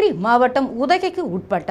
நீலகிரி மாவட்டம் உதகைக்கு உட்பட்ட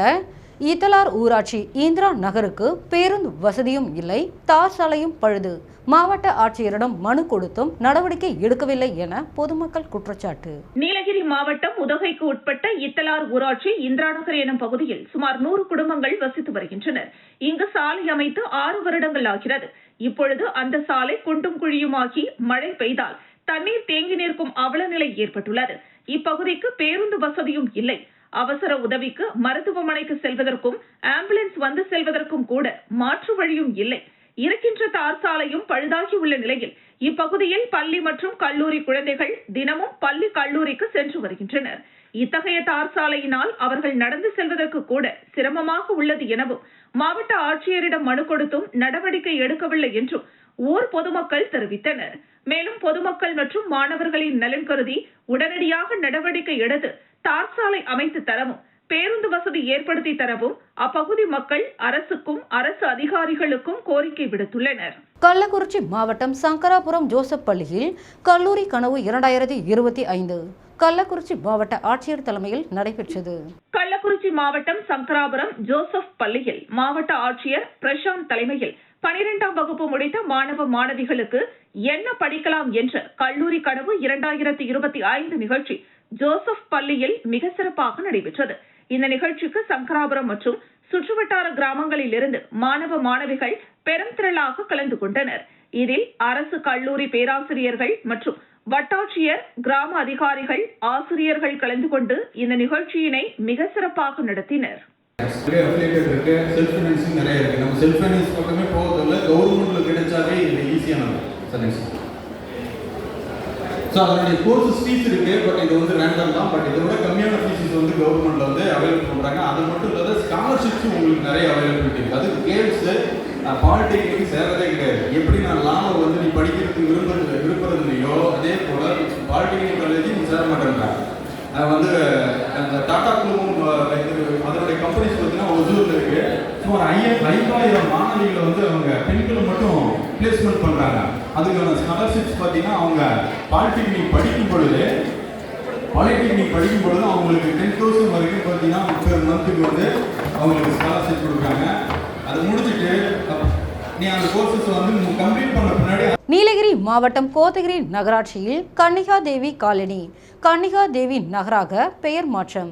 ஈத்தலார் ஊராட்சி இந்திரா நகருக்கு பேருந்து வசதியும் இல்லை. தார் சாலையும் பழுது. மாவட்ட ஆட்சியரிடம் மனு கொடுத்தும் நடவடிக்கை எடுக்கவில்லை என பொதுமக்கள் குற்றச்சாட்டு. நீலகிரி மாவட்டம் உதகைக்கு உட்பட்ட இத்தலார் ஊராட்சி இந்திராநகர் எனும் பகுதியில் சுமார் நூறு குடும்பங்கள் வசித்து வருகின்றனர். இங்கு சாலை அமைத்து ஆறு வருடங்கள் ஆகிறது. இப்பொழுது அந்த சாலை குண்டும் குழியுமாகி மழை பெய்தால் தண்ணீர் தேங்கி நிற்கும் அவல நிலை ஏற்பட்டுள்ளது. இப்பகுதிக்கு பேருந்து வசதியும் இல்லை. அவசர உதவிக்கு மருத்துவமனைக்கு செல்வதற்கும் ஆம்புலன்ஸ் வந்து செல்வதற்கும் கூட மாற்று வழியும் இல்லை. இருக்கின்ற தார் சாலையும் பழுதாகியுள்ள நிலையில் இப்பகுதியில் பள்ளி மற்றும் கல்லூரி குழந்தைகள் தினமும் பள்ளி கல்லூரிக்கு சென்று வருகின்றனர். இத்தகைய தார் சாலையினால் அவர்கள் நடந்து செல்வதற்கு கூட சிரமமாக உள்ளது எனவும் மாவட்ட ஆட்சியரிடம் மனு கொடுத்தும் நடவடிக்கை எடுக்கவில்லை என்றும் ஊர் பொதுமக்கள் தெரிவித்தனர். மேலும் பொதுமக்கள் மற்றும் மாணவர்களின் நலன் கருதி உடனடியாக நடவடிக்கை எடுத்து தார் சாலை அமைத்து தரவும் பேருந்து வசதி ஏற்படுத்தி தரவும் அப்பகுதி மக்கள் அரசுக்கும் அரசு அதிகாரிகளுக்கும் கோரிக்கை விடுத்துள்ளனர். கள்ளக்குறிச்சி மாவட்டம் சங்கராபுரம் ஜோசப் பள்ளியில் கல்லூரி கனவு இரண்டாயிரத்தி இருபத்தி ஐந்து. கள்ளக்குறிச்சி மாவட்ட ஆட்சியர் தலைமையில் நடைபெற்றது. கள்ளக்குறிச்சி மாவட்டம் சங்கராபுரம் ஜோசப் பள்ளியில் மாவட்ட ஆட்சியர் பிரசாந்த் தலைமையில் பனிரெண்டாம் வகுப்பு முடித்த மாணவ மாணவிகளுக்கு என்ன படிக்கலாம் என்ற கல்லூரி கனவு இரண்டாயிரத்தி இருபத்தி ஐந்து நிகழ்ச்சி ஜோசப் பள்ளியில் மிக சிறப்பாக நடைபெற்றது. இந்த நிகழ்ச்சிக்கு சங்கராபுரம் மற்றும் சுற்றுவட்டார கிராமங்களில் இருந்து மாணவ மாணவிகள் பெரும் திரளாக கலந்து கொண்டனர். இதில் அரசு கல்லூரி பேராசிரியர்கள் மற்றும் வட்டாட்சியர் கிராம அதிகாரிகள் ஆசிரியர்கள் கலந்து கொண்டு இந்த நிகழ்ச்சியினை மிக சிறப்பாக நடத்தினர். நிறைய இருக்கு. செல்ஃப் ஃபைனான்சிங் நிறைய இருக்கு. நம்ம செல்ஃப் ஃபைனான்ஸ் பக்கமே போகிறதில்ல கவர்மெண்ட்ல கிடைச்சாவே இது ஈஸியானது சார் நெக்ஸ்ட் ஸோ அதனுடைய கோர்சஸ் ஃபீஸ் இருக்கு பட் இது வந்து ரேண்டம் தான். பட் இதை விட கம்மியான ஃபீஸஸ் வந்து கவர்மெண்ட்டில் வந்து அவைலபிள் பண்ணுறாங்க அது மட்டும் இல்லாத ஸ்காலர்ஷிப்ஸும் உங்களுக்கு நிறைய அவைலபிலிட்டி இருக்குது அது கேம்ஸ் பாலிடெக்னிக் சேர்றதே கிடையாது. எப்படி நான் லாவை வந்து நீ படிக்கிறதுக்கு விரும்புறது விரும்புறதுலையோ அதே போல் பாலிடெக்னிக் காலேஜ் நீ சேர மாட்டேங்கிறாங்க வந்து அந்த டாடா குழுமம் அதனுடைய கம்பெனிஸ் பார்த்தீங்கன்னா ஒசூரில் இருக்கு. ஒரு ஐய ஐந்தாயிரம் மாணவிகளை வந்து அவங்க பெண்களை மட்டும் பிளேஸ்மெண்ட் பண்ணுறாங்க அதுக்கான ஸ்காலர்ஷிப்ஸ் பார்த்தீங்கன்னா அவங்க பாலிடெக்னிக் படிக்கும் பொழுது பாலிடெக்னிக் படிக்கும் பொழுது அவங்களுக்கு டென் தௌசண்ட் வரைக்கும் பார்த்தீங்கன்னா பெர் மந்த்துக்கு வந்து அவங்களுக்கு ஸ்காலர்ஷிப் கொடுக்குறாங்க. அது முடிச்சுட்டு நீலகிரி மாவட்டம் கோத்தகிரி நகராட்சியில் கன்னிகா தேவி காலனி. கன்னிகா தேவி நகராக பெயர் மாற்றம்.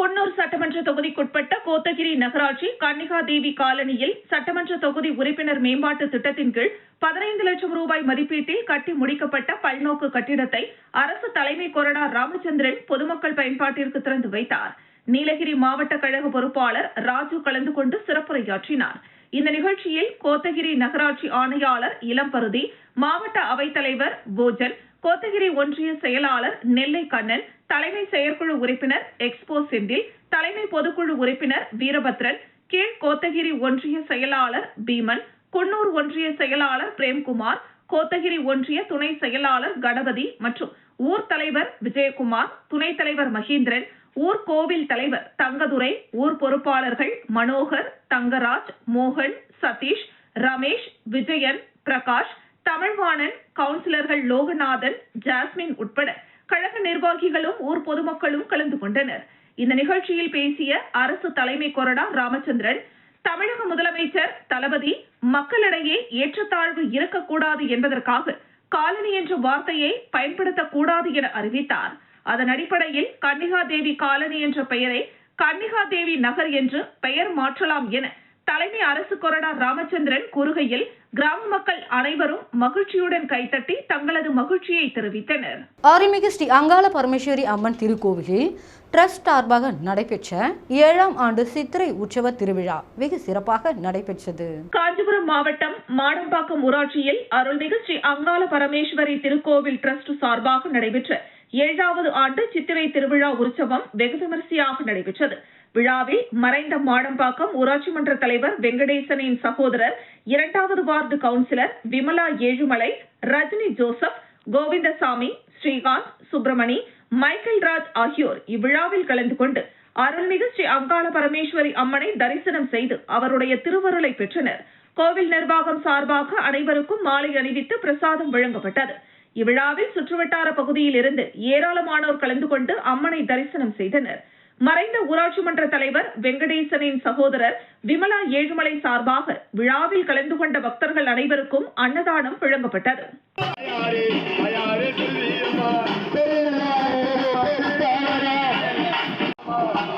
குன்னூர் சட்டமன்ற தொகுதிக்குட்பட்ட கோத்தகிரி நகராட்சி கன்னிகா தேவி காலனியில் சட்டமன்ற தொகுதி உறுப்பினர் மேம்பாட்டு திட்டத்தின் கீழ் பதினைந்து லட்சம் ரூபாய் மதிப்பீட்டில் கட்டி முடிக்கப்பட்ட பல்நோக்கு கட்டிடத்தை அரசு தலைமை கொறடா ராமச்சந்திரன் பொதுமக்கள் பயன்பாட்டிற்கு திறந்து வைத்தார். நீலகிரி மாவட்ட கழக பொறுப்பாளர் ராஜு கலந்து கொண்டு சிறப்புரையாற்றினார். இந்த நிகழ்ச்சியில் கோத்தகிரி நகராட்சி ஆணையாளர் இளம்பருதி மாவட்ட அவைத்தலைவர் போஜன் கோத்தகிரி ஒன்றிய செயலாளர் நெல்லை கண்ணன் தலைமை செயற்குழு உறுப்பினர் எக்ஸ்போ செந்தில் தலைமை பொதுக்குழு உறுப்பினர் வீரபத்ரன் கீழ் கோத்தகிரி ஒன்றிய செயலாளர் பீமன் குன்னூர் ஒன்றிய செயலாளர் பிரேம்குமார் கோத்தகிரி ஒன்றிய துணை செயலாளர் கணபதி மற்றும் ஊர் தலைவர் விஜயகுமார் துணைத் தலைவர் மகேந்திரன் ஊர் கோவில் தலைவர் தங்கதுரை ஊர் பொறுப்பாளர்கள் மனோகர் தங்கராஜ் மோகன் சதீஷ் ரமேஷ் விஜயன் பிரகாஷ் தமிழ்வாணன் கவுன்சிலர்கள் லோகநாதன் ஜாஸ்மின் உட்பட கழக நிர்வாகிகளும் ஊர் பொதுமக்களும் கலந்து கொண்டனர். இந்த நிகழ்ச்சியில் பேசிய அரசு தலைமை கொறடா ராமச்சந்திரன் தமிழக முதலமைச்சர் தளபதி மக்களிடையே ஏற்றத்தாழ்வு இருக்கக்கூடாது என்பதற்காக காலனி என்ற வார்த்தையை பயன்படுத்தக்கூடாது என அறிவித்தார். அதன் அடிப்படையில் கன்னிகா தேவி காலனி என்ற பெயரை கன்னிகா தேவி நகர் என்று பெயர் மாற்றலாம் என தலைமை அரசு கொறடா ராமச்சந்திரன் கூறுகையில் கிராம மக்கள் அனைவரும் மகிழ்ச்சியுடன் கைத்தட்டி தங்களது மகிழ்ச்சியை தெரிவித்தனர். அருள்மிகு ஸ்ரீ அங்காள பரமேஸ்வரி அம்மன் திருக்கோவிலில் ட்ரஸ்ட் சார்பாக நடைபெற்ற ஏழாம் ஆண்டு சித்திரை உற்சவ திருவிழா வெகு சிறப்பாக நடைபெற்றது. காஞ்சிபுரம் மாவட்டம் மாடம்பாக்கம் ஊராட்சியில் அருள்மிகு ஸ்ரீ அங்காள பரமேஸ்வரி திருக்கோவில் டிரஸ்ட் சார்பாக நடைபெற்ற ஏழாவது ஆண்டு சித்திரை திருவிழா உற்சவம் வெகு விமரிசையாக நடைபெற்றது. விழாவில் மறைந்த மாடம்பாக்கம் ஊராட்சி மன்ற தலைவர் வெங்கடேசனின் சகோதரர் இரண்டாவது ward councillor Vimala Ezhumalai Rajini Joseph Govindasamy Srikanth Subramani Michael Raj ஆகியோர் இவ்விழாவில் கலந்து கொண்டு அருள்மிகு ஸ்ரீ அங்காள பரமேஸ்வரி அம்மனை தரிசனம் செய்து அவருடைய திருவருளை பெற்றனர். கோவில் நிர்வாகம் சார்பாக அனைவருக்கும் மாலை அணிவித்து பிரசாதம் வழங்கப்பட்டது. இவ்விழாவில் சுற்றுவட்டார பகுதியில் இருந்து ஏராளமானோர் கலந்து கொண்டு அம்மனை தரிசனம் செய்தனர் மறைந்த ஊராட்சி மன்ற தலைவர் வெங்கடேசனின் சகோதரர் விமலா ஏழுமலை சார்பாக விழாவில் கலந்து கொண்ட பக்தர்கள் அனைவருக்கும் அன்னதானம் வழங்கப்பட்டது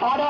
ஆடா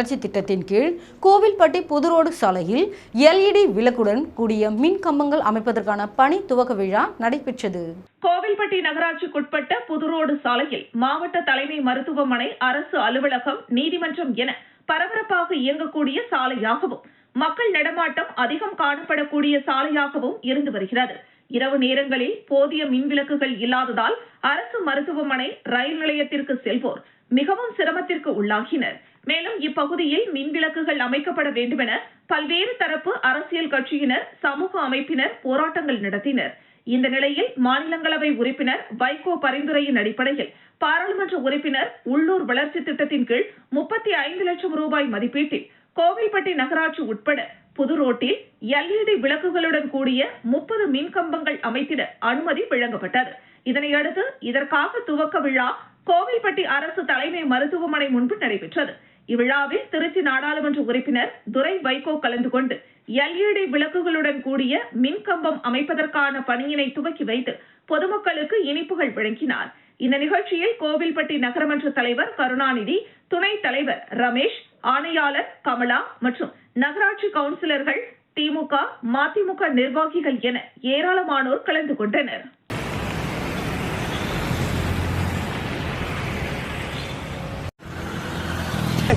வளர்ச்சி திட்டத்தின் கீழ் கோவில்பட்டி புதுரோடு சாலையில் எல்இடி விளக்குடன் கூடிய மின் கம்பங்கள் அமைப்பதற்கான பணி துவக்க விழா நடைபெற்றது. கோவில்பட்டி நகராட்சிக்குட்பட்ட புதுரோடு சாலையில் மாவட்ட தலைமை மருத்துவமனை அரசு அலுவலகம் நீதிமன்றம் என பரபரப்பாக இயங்கக்கூடிய சாலையாகவும் மக்கள் நடமாட்டம் அதிகம் காணப்படக்கூடிய சாலையாகவும் இருந்து வருகிறது. இரவு நேரங்களில் போதிய மின்விளக்குகள் இல்லாததால் அரசு மருத்துவமனை ரயில் நிலையத்திற்கு செல்வோர் மிகவும் சிரமத்திற்கு உள்ளாகினர். மேலும் இப்பகுதியில் மின்விளக்குகள் அமைக்கப்பட வேண்டுமென பல்வேறு தரப்பு அரசியல் கட்சியினர் சமூக அமைப்பினர் போராட்டங்கள் நடத்தினர். இந்த நிலையில் மாநிலங்களவை உறுப்பினர் வைகோ பரிந்துரையின் அடிப்படையில் பாராளுமன்ற உறுப்பினர் உள்ளூர் வளர்ச்சி திட்டத்தின் கீழ் முப்பத்தி ஐந்து லட்சம் ரூபாய் மதிப்பீட்டில் கோவில்பட்டி நகராட்சி உட்பட புது ரோட்டில் எல்இடி விளக்குகளுடன் கூடிய முப்பது மின் கம்பங்கள் அமைத்திட அனுமதி வழங்கப்பட்டது. இதனையடுத்து இதற்காக துவக்க விழா கோவில்பட்டி அரசு தலைமை மருத்துவமனை முன்பு நடைபெற்றது. இவ்விழாவில் திருச்சி நாடாளுமன்ற உறுப்பினர் துரை வைகோ கலந்து கொண்டு எல்இடி விளக்குகளுடன் கூடிய மின்கம்பம் அமைப்பதற்கான பணியினை துவக்கி வைத்து பொதுமக்களுக்கு இனிப்புகள் வழங்கினார். இந்த நிகழ்ச்சியில் கோவில்பட்டி நகரமன்ற தலைவர் கருணாநிதி துணைத் தலைவர் ரமேஷ் ஆணையாளர் கமலா மற்றும் நகராட்சி கவுன்சிலர்கள் திமுக மதிமுக நிர்வாகிகள் என ஏராளமானோர் கலந்து கொண்டனர்.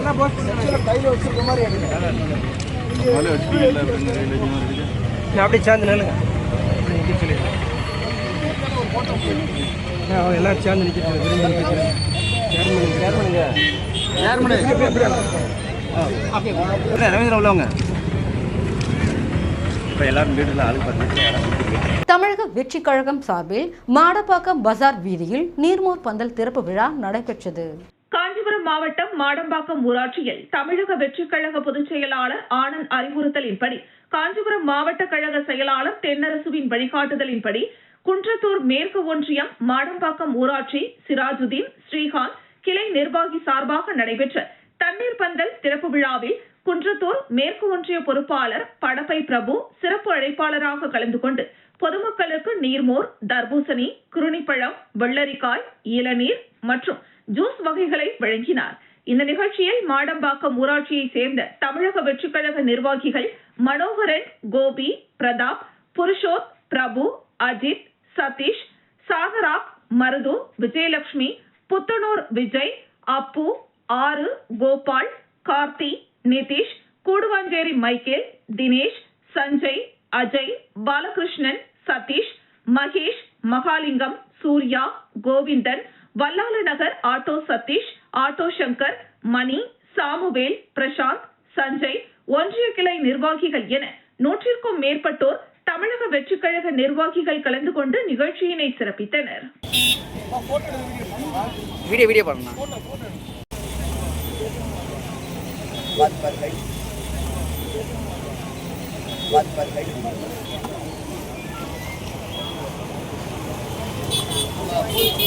நல்லா போட்டு கையில வச்சிருக்க மாதிரி அப்படியே சேர்ந்து நில்லுங்க. எல்லாரும் சேர்ந்து நிற்கிறது ரவீந்திரன் உள்ளவங்க இப்போ எல்லாரும் வீட்டில் ஆளுக்கு பார்த்து தமிழக வெற்றிக் கழகம் சார்பில் மாடப்பாக்கம் பஜார் வீதியில் நீர்மோர் பந்தல் திறப்பு விழா நடைபெற்றது. காஞ்சிபுரம் மாவட்டம் மாடம்பாக்கம் ஊராட்சியில் தமிழக வெற்றிக் கழக பொதுச் செயலாளர் ஆனந்த் அறிவுறுத்தலின்படி காஞ்சிபுரம் மாவட்ட கழக செயலாளர் தென்னரசுவின் வழிகாட்டுதலின்படி குன்றத்தூர் மேற்கு ஒன்றியம் மாடம்பாக்கம் ஊராட்சி சிராஜுதீன் ஸ்ரீகாந்த் கிளை நிர்வாகி சார்பாக நடைபெற்ற தண்ணீர் பந்தல் திறப்பு விழாவில் குன்றத்தூர் மேற்கு ஒன்றிய பொறுப்பாளர் படப்பை பிரபு சிறப்பு அழைப்பாளராக கலந்து கொண்டு பொதுமக்களுக்கு நீர்மோர் தர்பூசணி குருணிப்பழம் வெள்ளரிக்காய் இளநீர் மற்றும் ஜூஸ் வகைகளை வழங்கினார். இந்த நிகழ்ச்சியில் மாடம்பாக்கம் ஊராட்சியை சேர்ந்த தமிழக வெற்றிக்கழக நிர்வாகிகள் மனோகரன் கோபி பிரதாப் புருஷோத் பிரபு அஜித் சதீஷ் சாகரா மருது விஜயலட்சுமி புத்தனூர் விஜய் அப்பு ஆறு Gopal Karthi Nitish Guduvancheri Michael Dinesh Sanjay Ajay Balakrishnan Sathish Mahesh Mahalingam Surya Govindan Vallala Nagar auto Sathish auto Shankar Mani Samuel Prashanth Sanjay ஒன்றிய கிளை நிர்வாகிகள் என நூற்றிற்கும் மேற்பட்டோர் தமிழக வெற்றிக் கழக நிர்வாகிகள் கலந்து கொண்டு நிகழ்ச்சியினை சிறப்பித்தனர். வீடியோ வீடியோ பண்ணலாம்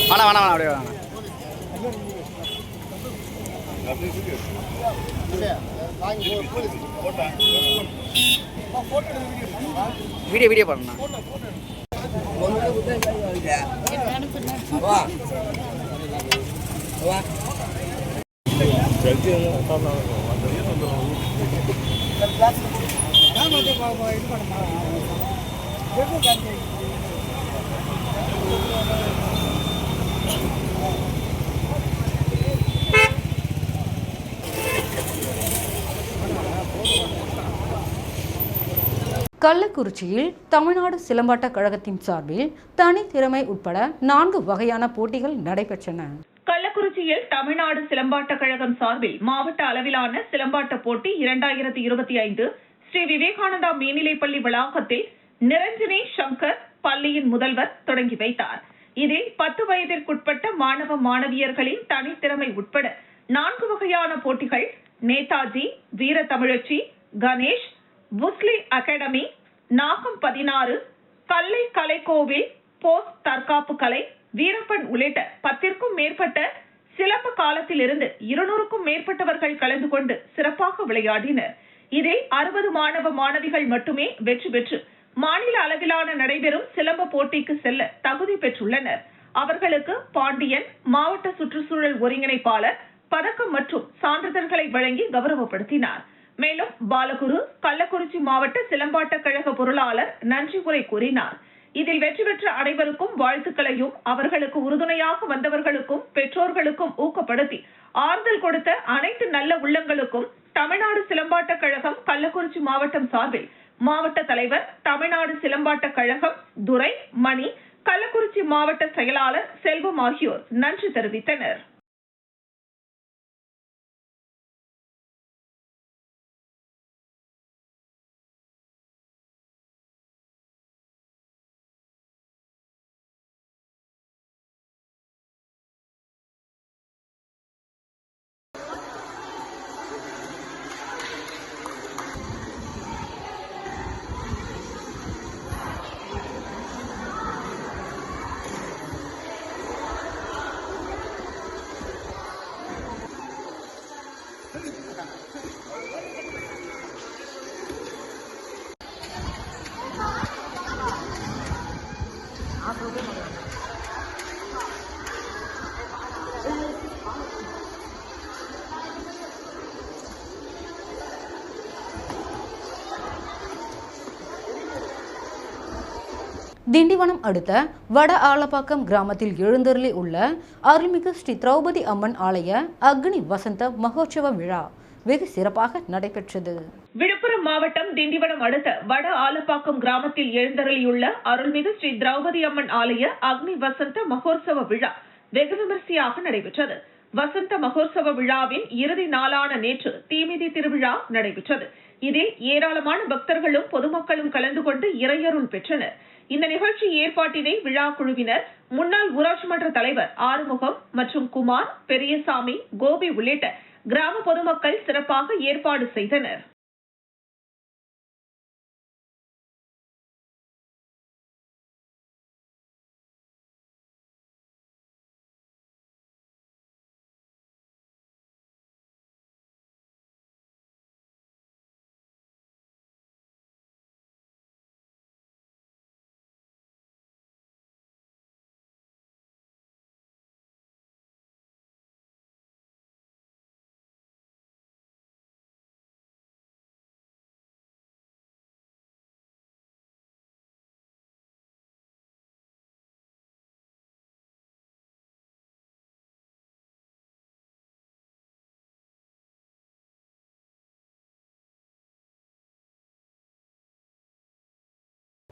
வேணாம் வேணாம் வேணாம் அப்படியே வேணாம் வீடியோ வீடியோ பண்ணா கள்ளக்குறிச்சியில் தமிழ்நாடு சிலம்பாட்ட கழகத்தின் சார்பில் தனித்திறமை உட்பட நான்கு வகையான போட்டிகள் நடைபெற்றன. கள்ளக்குறிச்சியில் தமிழ்நாடு சிலம்பாட்ட கழகம் சார்பில் மாவட்ட அளவிலான சிலம்பாட்ட போட்டி இரண்டாயிரத்தி இருபத்தி ஐந்து ஸ்ரீ விவேகானந்தா மேல்நிலைப்பள்ளி வளாகத்தில் நிரஞ்சனி சங்கர் பள்ளியின் முதல்வர் தொடங்கி வைத்தார். இதில் பத்து வயதிற்குட்பட்ட மாணவ மாணவியர்களின் தனித்திறமை உட்பட நான்கு வகையான போட்டிகள் நேதாஜி வீர தமிழச்சி கணேஷ் புஸ்லி அகாடமி நாகம் பதினாறு கல்லை கலைக்கோவில் போஸ்ட் தற்காப்பு கலை வீரப்பன் உள்ளிட்ட பத்திற்கும் மேற்பட்ட சிலம்ப காலத்திலிருந்து இருநூறுக்கும் மேற்பட்டவர்கள் கலந்து கொண்டு சிறப்பாக விளையாடினர். இதில் அறுபது மாணவ மாணவிகள் மட்டுமே வெற்றி பெற்று மாநில அளவிலான நடைபெறும் சிலம்ப போட்டிக்கு செல்ல தகுதி பெற்றுள்ளனர். அவர்களுக்கு பாண்டியன் மாவட்ட சுற்றுச்சூழல் ஒருங்கிணைப்பாளர் பதக்கம் மற்றும் சான்றிதழ்களை வழங்கி கௌரவப்படுத்தினார். மேலும் பாலகுரு கள்ளக்குறிச்சி மாவட்ட சிலம்பாட்ட கழக பொருளாளர் நன்றி உரை கூறினார். இதில் வெற்றி பெற்ற அனைவருக்கும் வாழ்த்துக்களையும் அவர்களுக்கு உறுதுணையாக வந்தவர்களுக்கும் பெற்றோர்களுக்கும் ஊக்கப்படுத்தி ஆறுதல் கொடுத்த அனைத்து நல்ல உள்ளங்களுக்கும் தமிழ்நாடு சிலம்பாட்ட கழகம் கள்ளக்குறிச்சி மாவட்டம் சார்பில் மாவட்ட தலைவர் தமிழ்நாடு சிலம்பாட்ட கழகம் துரை மணி கள்ளக்குறிச்சி மாவட்ட செயலாளர் செல்வம் ஆகியோர் நன்றி தெரிவித்தனர். திண்டிவனம் அடுத்த வட ஆலப்பாக்கம் கிராமத்தில் எழுந்தருளி உள்ள அருள்மிகு ஸ்ரீ திரௌபதி அம்மன் ஆலய அக்னி வசந்த மகோற்சவ விழா வெகு சிறப்பாக நடைபெற்றது. விழுப்புரம் மாவட்டம் திண்டிவனம் அடுத்த வட ஆலப்பாக்கம் கிராமத்தில் எழுந்தருளியுள்ள அருள்மிகு ஸ்ரீ திரௌபதி அம்மன் ஆலய அக்னி வசந்த மகோற்சவ விழா வெகு விமரிசையாக நடைபெற்றது. வசந்த மகோற்சவ விழாவின் இறுதி நாளான நேற்று தீமிதி திருவிழா நடைபெற்றது. இதில் ஏராளமான பக்தர்களும் பொதுமக்களும் கலந்து கொண்டு இறையருள் பெற்றனர். இந்த நிகழ்ச்சி ஏற்பாட்டினை விழா குழுவினர் முன்னாள் ஊராட்சி மன்ற தலைவர் ஆறுமுகம் மற்றும் குமார் பெரியசாமி கோபி உள்ளிட்ட கிராம பொதுமக்கள் சிறப்பாக ஏற்பாடு செய்தனர்.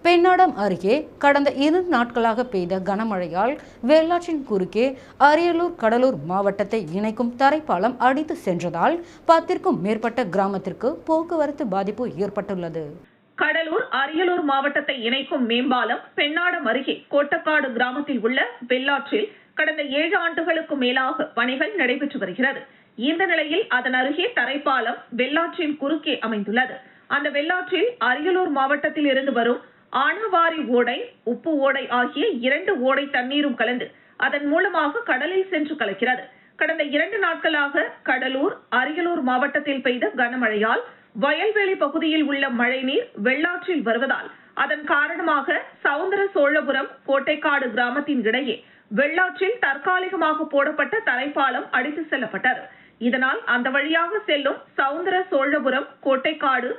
பெண்ணாடம் அருகே கடந்த இரு நாட்களாக பெய்த கனமழையால் வெள்ளாற்றின் குறுக்கே அரியலூர் கடலூர் மாவட்டத்தை இணைக்கும் தரைப்பாலம் அடித்து சென்றதால் பத்திற்கும் மேற்பட்ட கிராமத்திற்கு போக்குவரத்து பாதிப்பு ஏற்பட்டுள்ளது. கடலூர் அரியலூர் மாவட்டத்தை இணைக்கும் மேம்பாலம் பெண்ணாடம் அருகே கோட்டக்காடு கிராமத்தில் உள்ள வெள்ளாற்றில் கடந்த ஏழு ஆண்டுகளுக்கு மேலாக பணிகள் நடைபெற்று வருகிறது. இந்த நிலையில் அதன் அருகே தரைப்பாலம் வெள்ளாற்றின் குறுக்கே அமைந்துள்ளது. அந்த வெள்ளாற்றில் அரியலூர் மாவட்டத்தில் இருந்து வரும் ஆனவாரி ஓடை உப்பு ஓடை ஆகிய இரண்டு ஓடை தண்ணீரும் கலந்து அதன் மூலமாக கடலில் சென்று கலக்கிறது. கடந்த இரண்டு நாட்களாக கடலூர் அரியலூர் மாவட்டத்தில் பெய்த கனமழையால் வயல்வெளி பகுதியில் உள்ள மழைநீர் வெள்ளாற்றில் வருவதால் அதன் காரணமாக சவுந்தர சோழபுரம் கோட்டைக்காடு கிராமத்தின் இடையே வெள்ளாற்றில் தற்காலிகமாக போடப்பட்ட தரைப்பாலம் அடித்து செல்லப்பட்டது. இதனால் அந்த வழியாக செல்லும் சவுந்தர சோழபுரம் கோட்டைக்காடு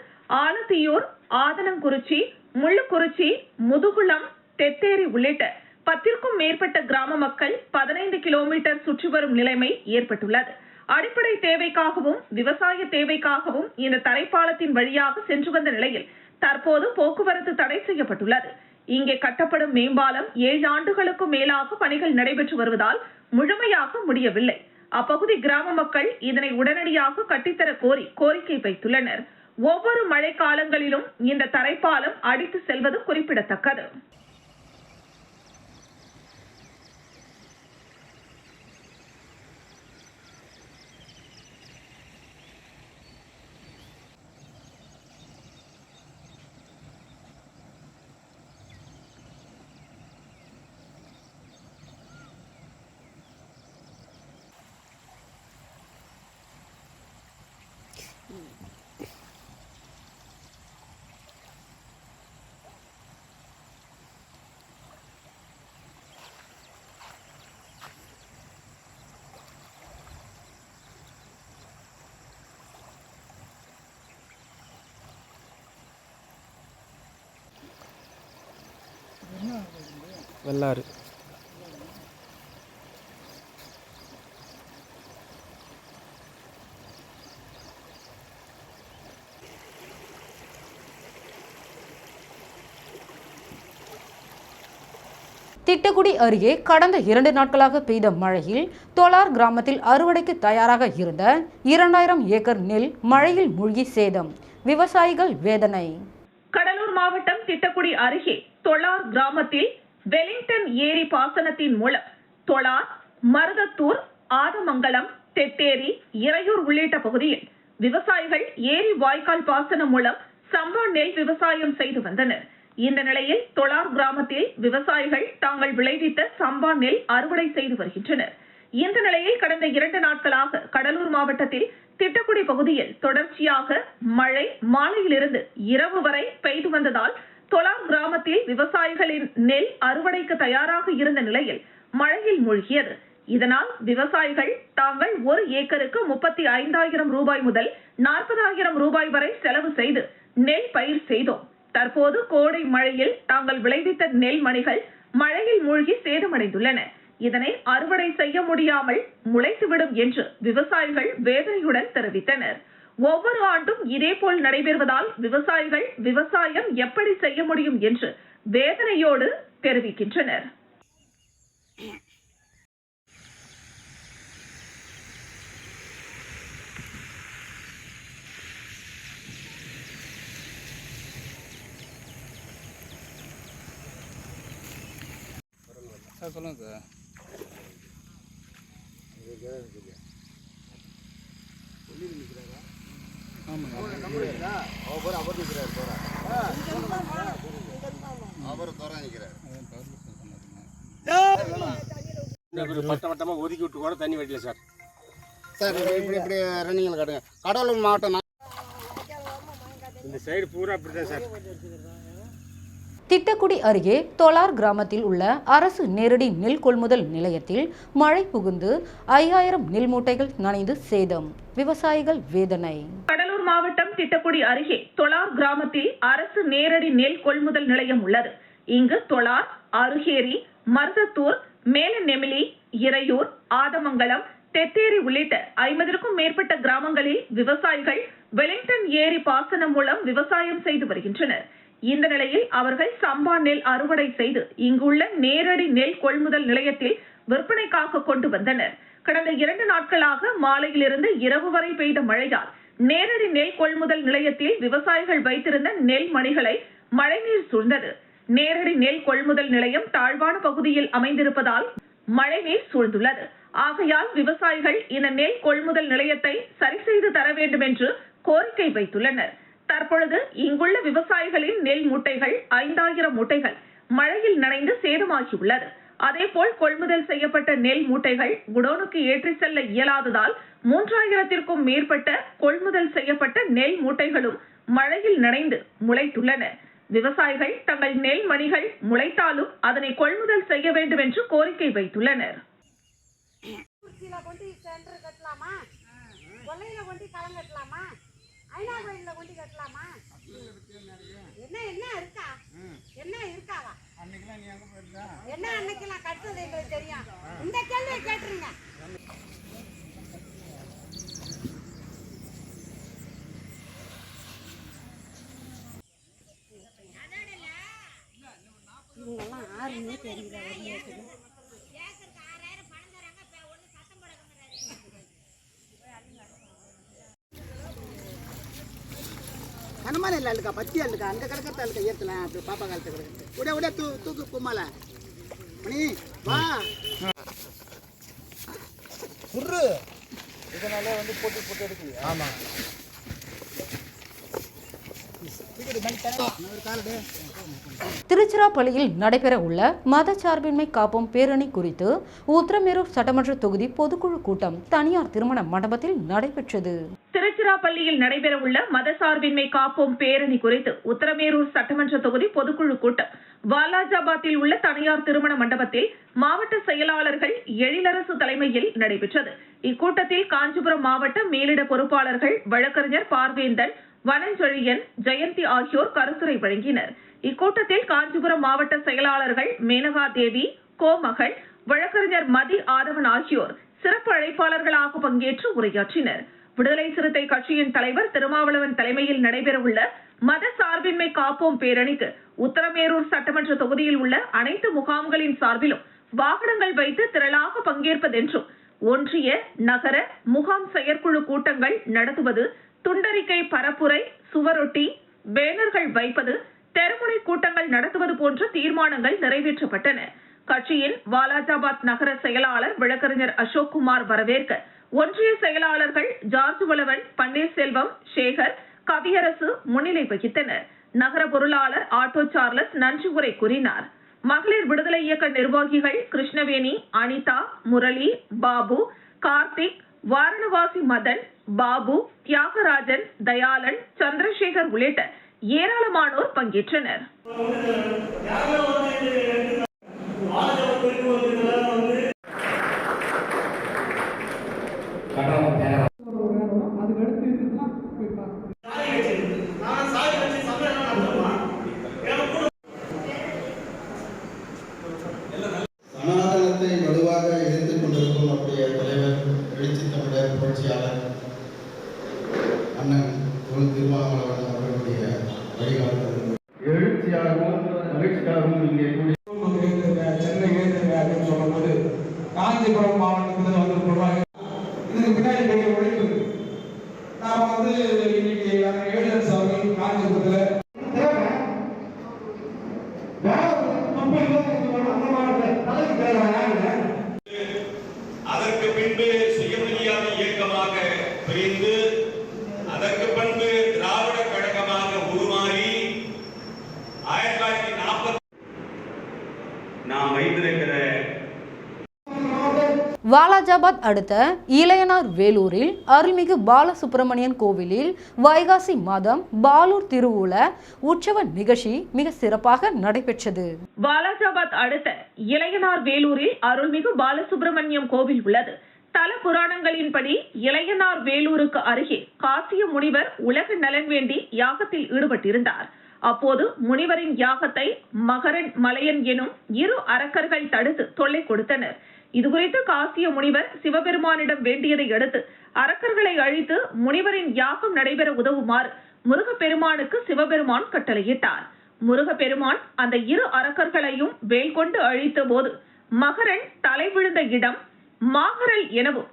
ஆலத்தியூர் ஆதனங்குறிச்சி முள்ளுக்குறிச்சி முதுகுளம் தெத்தேரி உள்ளிட்ட பத்திற்கும் மேற்பட்ட கிராம மக்கள் பதினைந்து கிலோமீட்டர் சுற்றி வரும் நிலைமை ஏற்பட்டுள்ளது. அடிப்படை தேவைக்காகவும் விவசாய தேவைக்காகவும் இந்த தரைப்பாலத்தின் வழியாக சென்று வந்த நிலையில் தற்போது போக்குவரத்து தடை செய்யப்பட்டுள்ளது. இங்கே கட்டப்படும் மேம்பாலம் ஏழு ஆண்டுகளுக்கும் மேலாக பணிகள் நடைபெற்று வருவதால் முழுமையாக முடியவில்லை. அப்பகுதி கிராம மக்கள் இதனை உடனடியாக கட்டித்தர கோரி கோரிக்கை வைத்துள்ளனர். ஒவ்வொரு மழை காலங்களிலும் இந்த தரைப்பாலம் அடித்து செல்வது குறிப்பிடத்தக்கது. வெள்ளாறு. திட்டக்குடி அருகே கடந்த இரண்டு நாட்களாக பெய்த மழையில் தொலார் கிராமத்தில் அறுவடைக்கு தயாராக இருந்த இரண்டாயிரம் ஏக்கர் நெல் மழையில் மூழ்கி சேதம். விவசாயிகள் வேதனை. மாவட்டம் திட்டக்குடி அருகே தொளார் கிராமத்தில் வெலிங்டன் ஏரி பாசனத்தின் மூலம் தொளார் மருதத்தூர் ஆதமங்கலம் தெத்தேரி இறையூர் உள்ளிட்ட பகுதியில் விவசாயிகள் ஏரி வாய்க்கால் பாசனம் மூலம் சம்பா நெல் விவசாயம் செய்து வந்தனர். இந்த நிலையில் தொளார் கிராமத்தில் விவசாயிகள் தாங்கள் விளைவித்த சம்பா நெல் அறுவடை செய்து வருகின்றனர். இந்த நிலையில் கடந்த இரண்டு நாட்களாக கடலூர் மாவட்டத்தில் திட்டக்குடி பகுதியில் தொடர்ச்சியாக மழை மாலையிலிருந்து இரவு வரை பெய்து வந்ததால் தொலார் கிராமத்தில் விவசாயிகளின் நெல் அறுவடைக்கு தயாராக இருந்த நிலையில் மழையில் மூழ்கியது. இதனால் விவசாயிகள் தாங்கள் ஒரு ஏக்கருக்கு முப்பத்தி ஐந்தாயிரம் ரூபாய் முதல் நாற்பதாயிரம் ரூபாய் வரை செலவு செய்து நெல் பயிர் செய்தோம். தற்போது கோடை மழையில் தாங்கள் விளைவித்த நெல் மணிகள் மழையில் மூழ்கி சேதமடைந்துள்ளன. இதனை அறுவடை செய்ய முடியாமல் முளைத்துவிடும் என்று விவசாயிகள் வேதனையுடன் தெரிவித்தனர். ஒவ்வொரு ஆண்டும் இதேபோல் நடைபெறுவதால் விவசாயிகள் விவசாயம் எப்படி செய்ய முடியும் என்று வேதனையோடு தெரிவிக்கின்றனர். சார் சொல்லுங்கள் சார். வட்ட வட்டமாக ஒதுக்கி விட்டு கூட தண்ணி வெட்டல சார் சார் இப்படி இப்படி ரன்னிங்கில் காட்டுங்க கடலூர் மாவட்டம் இந்த சைடு பூரா அப்படிதான் சார். திட்டக்குடி அருகே தொலார் கிராமத்தில் உள்ள அரசு நேரடி நெல் கொள்முதல் நிலையத்தில் மழை புகுந்து ஐயாயிரம் நெல் மூட்டைகள் நனைந்து சேதம். விவசாயிகள் வேதனை. கடலூர் மாவட்டம் திட்டக்குடி அருகே தொலார் கிராமத்தில் அரசு நேரடி நெல் கொள்முதல் நிலையம் உள்ளது. இங்கு தொலார் அருகேரி மருதத்தூர் மேலநெமிலி இறையூர் ஆதமங்கலம் தெத்தேரி உள்ளிட்ட ஐம்பதற்கும் மேற்பட்ட கிராமங்களில் விவசாயிகள் வெலிங்டன் ஏரி பாசனம் மூலம் விவசாயம் செய்து வருகின்றனர். இந்த நிலையில் அவர்கள் சம்பா நெல் அறுவடை செய்து இங்குள்ள நேரடி நெல் கொள்முதல் நிலையத்தில் விற்பனைக்காக கொண்டு வந்தனர். கடந்த இரண்டு நாட்களாக மாலையிலிருந்து இரவு வரை பெய்த மழையால் நேரடி நெல் கொள்முதல் நிலையத்தில் விவசாயிகள் வைத்திருந்த நெல் மணிகளை மழைநீர் சூழ்ந்தது. நேரடி நெல் கொள்முதல் நிலையம் தாழ்வான பகுதியில் அமைந்திருப்பதால் மழைநீர் சூழ்ந்துள்ளது. ஆகையால் விவசாயிகள் இந்த நெல் கொள்முதல் நிலையத்தை சரி செய்து தர வேண்டும் என்று கோரிக்கை வைத்துள்ளனர். தற்பொழுது இங்குள்ள விவசாயிகளின் நெல் மூட்டைகள் ஐந்தாயிரம் மூட்டைகள் மழையில் நனைந்து சேதமாகியுள்ளது. அதேபோல் கொள்முதல் செய்யப்பட்ட நெல் மூட்டைகள் குடோனுக்கு ஏற்றி செல்ல இயலாததால் மூன்றாயிரத்திற்கும் மேற்பட்ட கொள்முதல் செய்யப்பட்ட நெல் மூட்டைகளும் மழையில் நனைந்து முளைத்துள்ளன. விவசாயிகள் தங்கள் நெல் மணிகள் முளைத்தாலும் அதனை கொள்முதல் செய்ய வேண்டும் என்று கோரிக்கை வைத்துள்ளனர். கொண்டு கட்டலாமா? கொல்லையில கொண்டு களம் கட்டலாமா? ஐநா கோயில்ல கொண்டு கட்டலாமா? என்ன என்ன இருக்கா? என்ன இருக்காவா? என்ன அன்னைக்கெல்லாம் கட்டுறது எங்களுக்கு தெரியும். இந்த கேள்வியை கேட்டுருங்க. இவங்கெல்லாம் தெரியல வெளியே கனமான இல்லை அழுக்கா பத்தி அழுக்கா அங்கே கிடக்கிறத அழுக்கா ஏற்றலாம் அப்படி பாப்பா காலத்தை கிடக்கு விட விட தூ தூக்கு கும்மால மணி வா குர்ரு இதனால வந்து போட்டு போட்டு எடுக்கலையா ஆமாம் காலடு திருச்சிராப்பள்ளியில் நடைபெற உள்ள மதச்சார்பின்மை காப்போம் பேரணி குறித்து உத்தரமேரூர் சட்டமன்ற தொகுதி பொதுக்குழு கூட்டம் தனியார் திருமண மண்டபத்தில் நடைபெற்றது. திருச்சிராப்பள்ளியில் நடைபெறவுள்ள மதசார்பின்மை காப்போம் பேரணி குறித்து உத்தரமேரூர் சட்டமன்ற தொகுதி பொதுக்குழு கூட்டம். வாலாஜாபாத்தில் உள்ள தனியார் திருமண மண்டபத்தில் மாவட்ட செயலாளர்கள் எழிலரசு தலைமையில் நடைபெற்றது. இக்கூட்டத்தில் காஞ்சிபுரம் மாவட்ட மேலிட பொறுப்பாளர்கள் வழக்கறிஞர் பார்வேந்தன் வனஞ்சொழியன் ஜெயந்தி ஆகியோர் கருத்துரை வழங்கினர். இக்கூட்டத்தில் காஞ்சிபுரம் மாவட்ட செயலாளர்கள் மேனகா தேவி கோமகள் வழக்கறிஞர் மதி ஆதவன் ஆகியோர் சிறப்பு அழைப்பாளர்களாக பங்கேற்று உரையாற்றினர். விடுதலை சிறுத்தை கட்சியின் தலைவர் திருமாவளவன் தலைமையில் நடைபெறவுள்ள மத சார்பின்மை காப்போம் பேரணிக்கு உத்தரமேரூர் சட்டமன்ற தொகுதியில் உள்ள அனைத்து முகாம்களின் சார்பிலும் வாகனங்கள் வைத்து திரளாக பங்கேற்பதென்றும் ஒன்றிய நகர முகாம் செயற்குழு கூட்டங்கள் நடத்துவது துண்டறிக்கை பரப்புரை சுவரொட்டி பேனர்கள் வைப்பது தெருமுனை கூட்டங்கள் நடத்துவது போன்ற தீர்மானங்கள் நிறைவேற்றப்பட்டன. கட்சியின் வாலாஜாபாத் நகர செயலாளர் வழக்கறிஞர் அசோக் குமார் வரவேற்க ஒன்றிய செயலாளர்கள் ஜார்ஜ் வளவன் பன்னீர்செல்வம் சேகர் கவியரசு முன்னிலை வகித்தனர். நகர பொருளாளர் ஆட்டோ சார்லஸ் நன்றி உரை கூறினார். மகளிர் விடுதலை இயக்க நிர்வாகிகள் கிருஷ்ணவேணி அனிதா முரளி பாபு கார்த்திக் வாரணவாசி மதன் பாபு தியாகராஜன் தயாளன் சந்திரசேகர் உள்ளிட்ட ஏராளமானோர் பங்கேற்றனர். பின்பு சுயமரியாதை இயக்கமாக பிரிந்து அதற்கு பண்பு வாலாஜாபாத் அடுத்த இளையனார் வேலூரில் அருள்மிகு பாலசுப்பிரமணியன் கோவிலில் வைகாசி மாதம் பாலூர் திருவுல உற்சவ நிகழ்ச்சி மிக சிறப்பாக நடைபெற்றது. வாலாஜாபாத் அடுத்த இளையனார் வேலூரில் அருள்மிகு பாலசுப்பிரமணியம் கோவில் உள்ளது. தல புராணங்களின்படி இளையனார் வேலூருக்கு அருகே காசிய முனிவர் உலக நலன் வேண்டி யாகத்தில் ஈடுபட்டிருந்தார். அப்போது முனிவரின் யாகத்தை மகரன் மலையன் எனும் இரு அரக்கர்கள் தடுத்து தொல்லை கொடுத்தனர். இதுகுறித்து காசிய முனிவர் சிவபெருமானிடம் வேண்டியதை அடுத்து அரக்கர்களை அழித்து முனிவரின் யாகம் நடைபெற உதவுமாறு முருகப்பெருமானுக்கு சிவபெருமான் கட்டளையிட்டார். முருகப்பெருமான் அந்த இரு அரக்கர்களையும் வேல் கொண்டு அழித்த போது மகரன் தலை விழுந்த இடம் மாகரல் எனவும்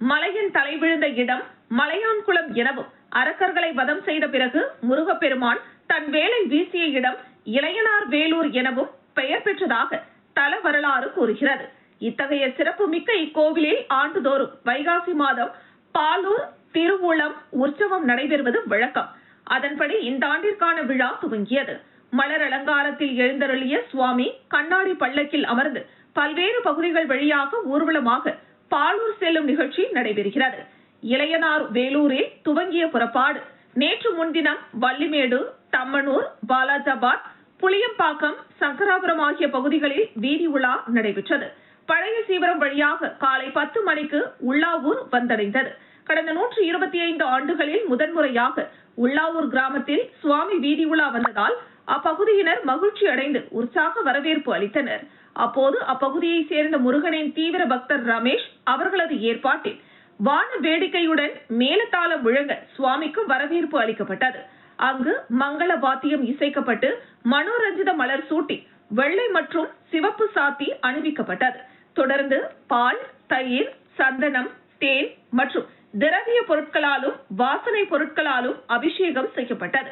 மலையன் தலை விழுந்த இடம் மலையான்குளம் எனவும் அரக்கர்களை வதம் செய்த பிறகு முருகப்பெருமான் தன் வேலை வீசிய இடம் இளையனார் வேலூர் எனவும் பெயர் பெற்றதாக தல வரலாறு கூறுகிறது. இத்தகைய சிறப்புமிக்க இக்கோவிலில் ஆண்டுதோறும் வைகாசி மாதம் பாலூர் திருவுளம் உற்சவம் நடைபெறுவது வழக்கம். அதன்படி இந்த ஆண்டிற்கான விழா துவங்கியது. மலர் அலங்காரத்தில் எழுந்தருளிய சுவாமி கண்ணாடி பல்லக்கில் அமர்ந்து பல்வேறு பகுதிகள் வழியாக ஊர்வலமாக பாலூர் செல்லும் நிகழ்ச்சி நடைபெறுகிறது. இளையனார் வேலூரில் துவங்கிய புறப்பாடு நேற்று முன்தினம் வள்ளிமேடு தம்மனூர் பாலாஜாபாத் புளியம்பாக்கம் சங்கராபுரம் ஆகிய பகுதிகளில் வீதி உலா நடைபெற்றது. பழைய சீவரம் வழியாக காலை பத்து மணிக்கு உள்ளாவூர் வந்தடைந்தது. கடந்த நூற்று இருபத்தி ஐந்து ஆண்டுகளில் முதன்முறையாக உள்ளாவூர் கிராமத்தில் சுவாமி வீதி உலா வந்ததால் அப்பகுதியினர் மகிழ்ச்சி அடைந்து உற்சாக வரவேற்பு அளித்தனர். அப்போது அப்பகுதியை சேர்ந்த முருகனின் தீவிர பக்தர் ரமேஷ் அவர்களது ஏற்பாட்டில் வான வேடிக்கையுடன் மேலத்தாளம் முழங்க சுவாமிக்கு வரவேற்பு அளிக்கப்பட்டது. அங்கு மங்கள வாத்தியம் இசைக்கப்பட்டு மனோரஞ்சித மலர் சூட்டி வெள்ளை மற்றும் சிவப்பு சாத்தி அணிவிக்கப்பட்டது. தொடர்ந்து பால் தயிர் சந்தனம் தேன் மற்றும் திரவிய பொருட்களாலும் வாசனை பொருட்களாலும் அபிஷேகம் செய்யப்பட்டது.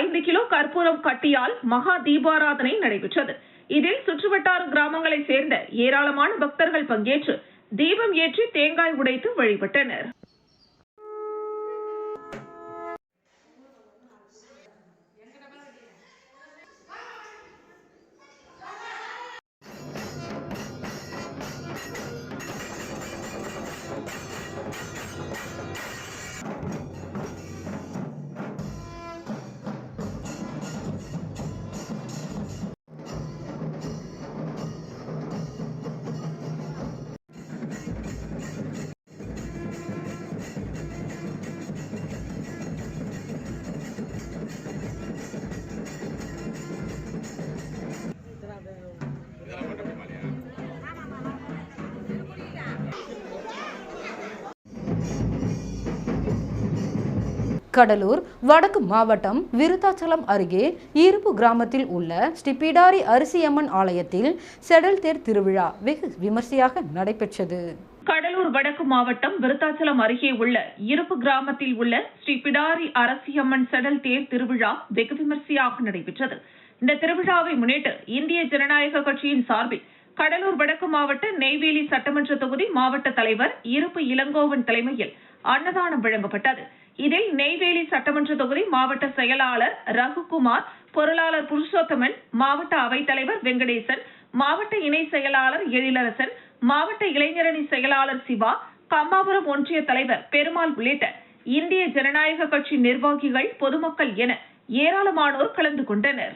ஐந்து கிலோ கற்பூரம் கட்டியால் மகா தீபாராதனை நடைபெற்றது. இதில் சுற்றுவட்டார கிராமங்களை சேர்ந்த ஏராளமான பக்தர்கள் பங்கேற்று தீபம் ஏற்றி தேங்காய் உடைத்து வழிபட்டனர். கடலூர் வடக்கு மாவட்டம் விருத்தாச்சலம் அருகே ஈருப்பு கிராமத்தில் உள்ள ஸ்ரீ பிடாரி அரிசியம்மன் ஆலயத்தில் செடல் தேர் திருவிழா வெகு விமர்சையாக நடைபெற்றது. கடலூர் வடக்கு மாவட்டம் விருத்தாச்சலம் அருகே உள்ள இருப்பு கிராமத்தில் உள்ள ஸ்ரீ பிடாரி அரசியம்மன் செடல் தேர் திருவிழா வெகு விமர்சையாக நடைபெற்றது. இந்த திருவிழாவை முன்னிட்டு இந்திய ஜனநாயக கட்சியின் சார்பில் கடலூர் வடக்கு மாவட்ட நெய்வேலி சட்டமன்ற தொகுதி மாவட்ட தலைவர் இருப்பு இளங்கோவன் தலைமையில் அன்னதானம் வழங்கப்பட்டது. இதில் நெய்வேலி சட்டமன்ற தொகுதி மாவட்ட செயலாளர் ரகுகுமார் பொருளாளர் புருஷோத்தமன் மாவட்ட அவைத்தலைவர் வெங்கடேசன் மாவட்ட இணை செயலாளர் எழிலரசன் மாவட்ட இளைஞரணி செயலாளர் சிவா கம்மாபுரம் ஒன்றிய தலைவர் பெருமாள் உள்ளிட்ட இந்திய ஜனநாயக கட்சி நிர்வாகிகள் பொதுமக்கள் என ஏராளமானோர் கலந்து கொண்டனர்.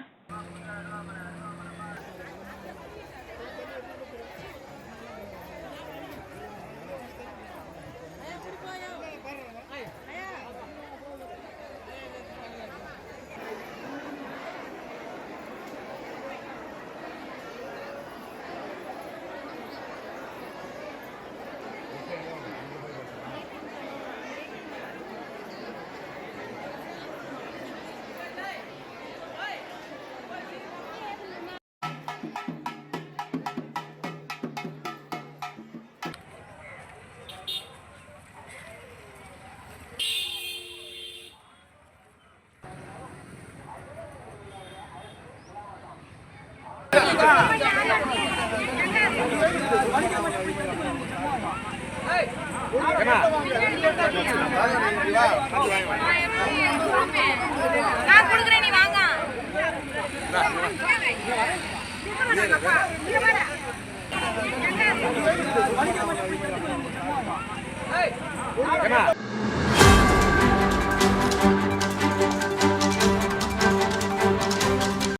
நான் கொடுக்குறேன் நீ வாங்க. ஏமா